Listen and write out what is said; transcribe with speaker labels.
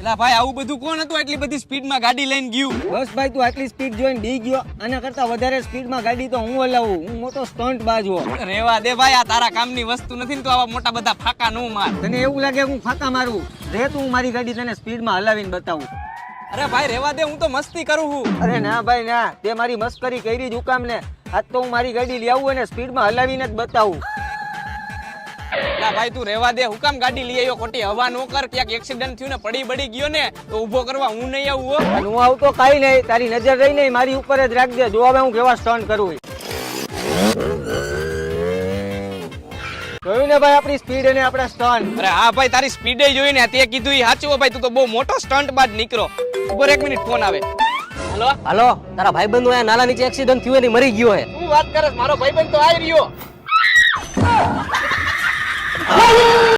Speaker 1: એલા ભાઈ આવું બધું કોણ હતું? આટલી બધી સ્પીડમાં ગાડી લઈને ગયું?
Speaker 2: બસ ભાઈ તું આટલી સ્પીડ જોઈને બી ગયો આના કરતા વધારે સ્પીડમાં ગાડી તો હું હલાવું. હું મોટો સ્ટન્ટ બાજ. હો
Speaker 1: રેવા દે ભાઈ આ તારા કામની વસ્તુ નથી ને તો આવા મોટા બધા ફાકા નો માર.
Speaker 2: તને એવું લાગે હું ફાકા મારું? રે તું મારી ગાડી તને સ્પીડમાં હલાવીને બતાવું.
Speaker 1: અરે ભાઈ રેવા દે હું તો મસ્તી કરું છું.
Speaker 2: અરે ના ભાઈ ના. તે મારી મસ્કરી કરી જ હુકામ ને. આજ તો હું મારી ગાડી લઈ આવું અને સ્પીડમાં હલાવીને જ બતાવું.
Speaker 1: ભાઈ તું રહેવા દે હું કામ ગાડી લઈ આવ્યો ખોટી હવા નો કર ક્યાંક એક્સિડન્ટ થયું ને પડી બડી ગયો ને તો ઊભો કરવા હું નહીં આવું હો.
Speaker 2: હું આવતો કાઈ નહીં તારી નજર રહી નહીં મારી ઉપર જ રાખજે જો હવે હું કેવા સ્ટન્ટ કરું જોયું ને ભાઈ આપણી સ્પીડ અને આપણા સ્ટન્ટ
Speaker 1: અરે હા ભાઈ તારી સ્પીડે જોઈને તે કીધું ઈ સાચું ભાઈ તું તો બહુ મોટો સ્ટન્ટ બાદ નીકળો. ઉપર એક મિનિટ ફોન આવે. હલો?
Speaker 3: હલો? તારા ભાઈબંધો અહીંયા નાલા નીચે એક્સિડન્ટ થયું ને મરી ગયો હે.
Speaker 1: હું વાત કરે મારો ભાઈબંધ તો આવી રહ્યો. Oh,